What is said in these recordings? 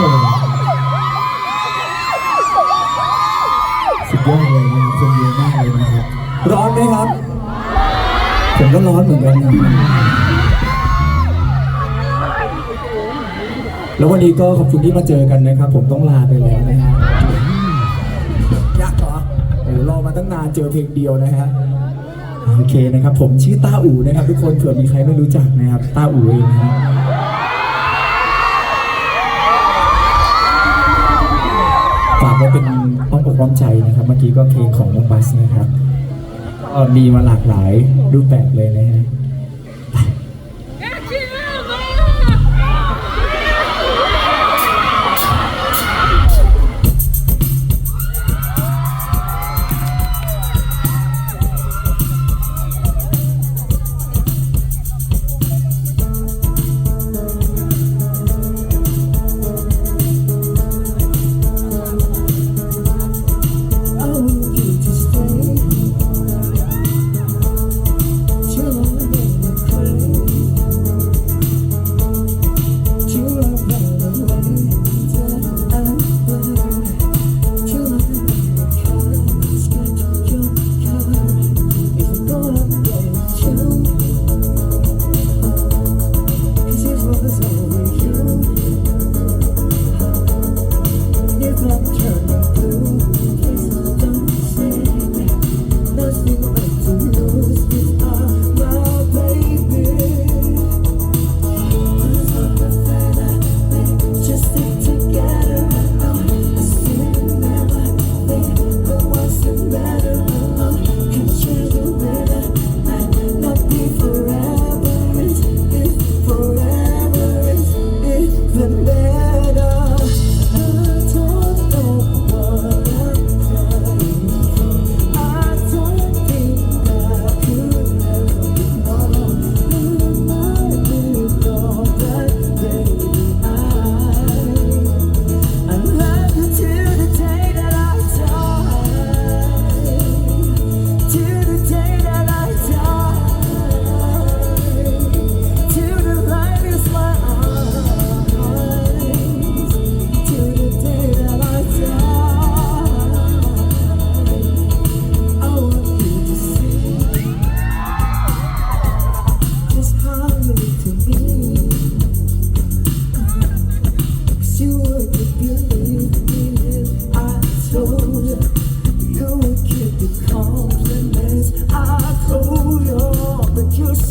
โอ้สุดยอดเลยนะครับคนเยอะมากเลยนะครับ ร้อนไหมครับ ผมก็ร้อนเหมือนกันนะแล้ววันนี้ก็ขอบคุณที่มาเจอกันนะครับ ผมต้องลาไปแล้วนะฮะยากเหรอโอ้รอมาตั้งนานเจอเพลงเดียวนะฮะโอเคนะครับ ผมชื่อต้าอู่นะครับ ทุกคนเผื่อมีใครไม่รู้จักนะครับ ต้าอู่เองนะ เป็นอ้องอกร้องใจนะครับ เมื่อกี้ก็เพลงของน้องบัสนะครับมีมาหลากหลายรูปแบบเลยนะฮะ love.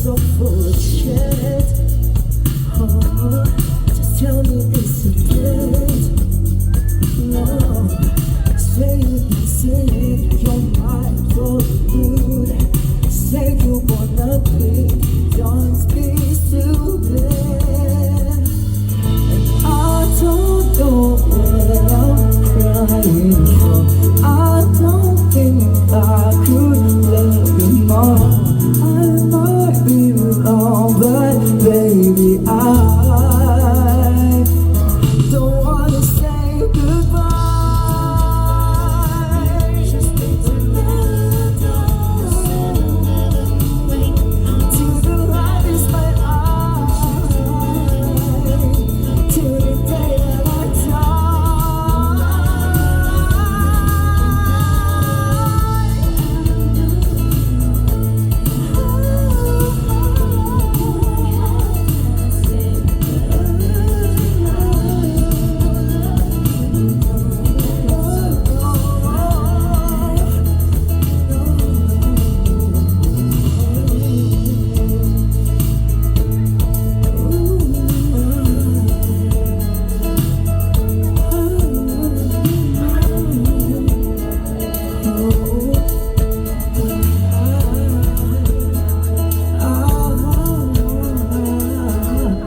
So full baby, I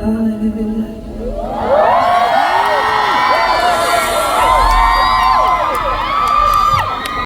Hallelujah.